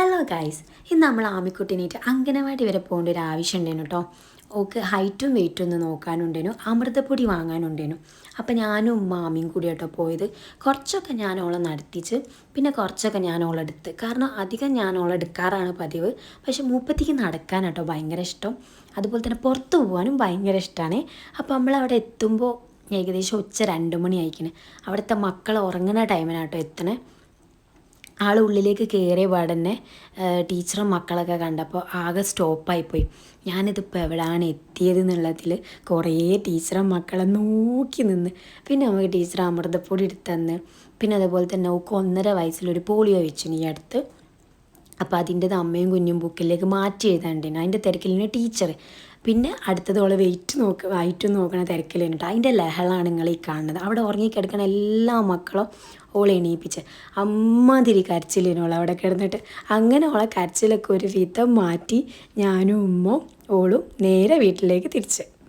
Hello guys ഇന്ന് നമ്മൾ ആമിക്കുട്ടീനായിട്ട് അങ്കനവാടി വരെ പോകേണ്ട ഒരു ആവശ്യം ഉണ്ടായിരുന്നു കേട്ടോ ഓക്ക് ഹൈറ്റും വെയിറ്റും ഒന്ന് നോക്കാനുണ്ടേനു. അമൃതപ്പൊടി വാങ്ങാനുണ്ടേനു. അപ്പം ഞാനും മാമിയും കൂടി കേട്ടോ പോയത്. കുറച്ചൊക്കെ ഞാൻ ഓളെ നടത്തിച്ച് പിന്നെ കുറച്ചൊക്കെ ഞാൻ ഓളെടുത്ത് കാരണം അധികം ഞാൻ ഓളെടുക്കാറാണ് പതിവ്. പക്ഷെ മൂപ്പത്തിക്ക് കേട്ടോ ഭയങ്കര ഇഷ്ടം. അതുപോലെ തന്നെ പുറത്ത് പോകാനും ഭയങ്കര ഇഷ്ടമാണ് അപ്പോൾ നമ്മളവിടെ എത്തുമ്പോൾ ഏകദേശം ഉച്ച രണ്ട് മണി ആയിക്കണേ അവിടുത്തെ മക്കൾ ഉറങ്ങുന്ന ടൈമിനാട്ടോ എത്തണേ. ആൾ ഉള്ളിലേക്ക് കയറിയ പാടന്നെ ടീച്ചറും മക്കളൊക്കെ കണ്ടപ്പോൾ ആകെ സ്റ്റോപ്പായിപ്പോയി ഞാനിതിപ്പോൾ എവിടെയാണ് എത്തിയത് എന്നുള്ളതിൽ കുറേ ടീച്ചറും മക്കളെ നോക്കി നിന്ന്. പിന്നെ നമുക്ക് ടീച്ചർ അമൃതപ്പൊടി എടുത്തന്ന്. പിന്നെ അതുപോലെ തന്നെ ഓക്ക് ഒന്നര വയസ്സിലൊരു പോളിയോ വെച്ചു ഈ അടുത്ത്. അപ്പോൾ അതിന്റെത് അമ്മയും കുഞ്ഞും ബുക്കിലേക്ക് മാറ്റി എഴുതാണ്ടിന് അതിന്റെ തിരക്കിലിന് ടീച്ചർ പിന്നെ അടുത്തത് ഓളെ വെയിറ്റ് നോക്ക് വൈറ്റ് നോക്കണ തിരക്കിലേന് കേട്ടോ അതിന്റെ ലഹളാണ് നിങ്ങൾ ഈ കാണുന്നത്. അവിടെ ഉറങ്ങിക്കിടക്കണ എല്ലാ മക്കളും ഓളെ എണീപ്പിച്ച്. അമ്മാതിരി കരച്ചിലിനോൾ അവിടെ കിടന്നിട്ട്. അങ്ങനെ ഓളെ കരച്ചിലൊക്കെ ഒരു വിധം മാറ്റി ഞാനും ഉമ്മ ഓളും നേരെ വീട്ടിലേക്ക് തിരിച്ച്.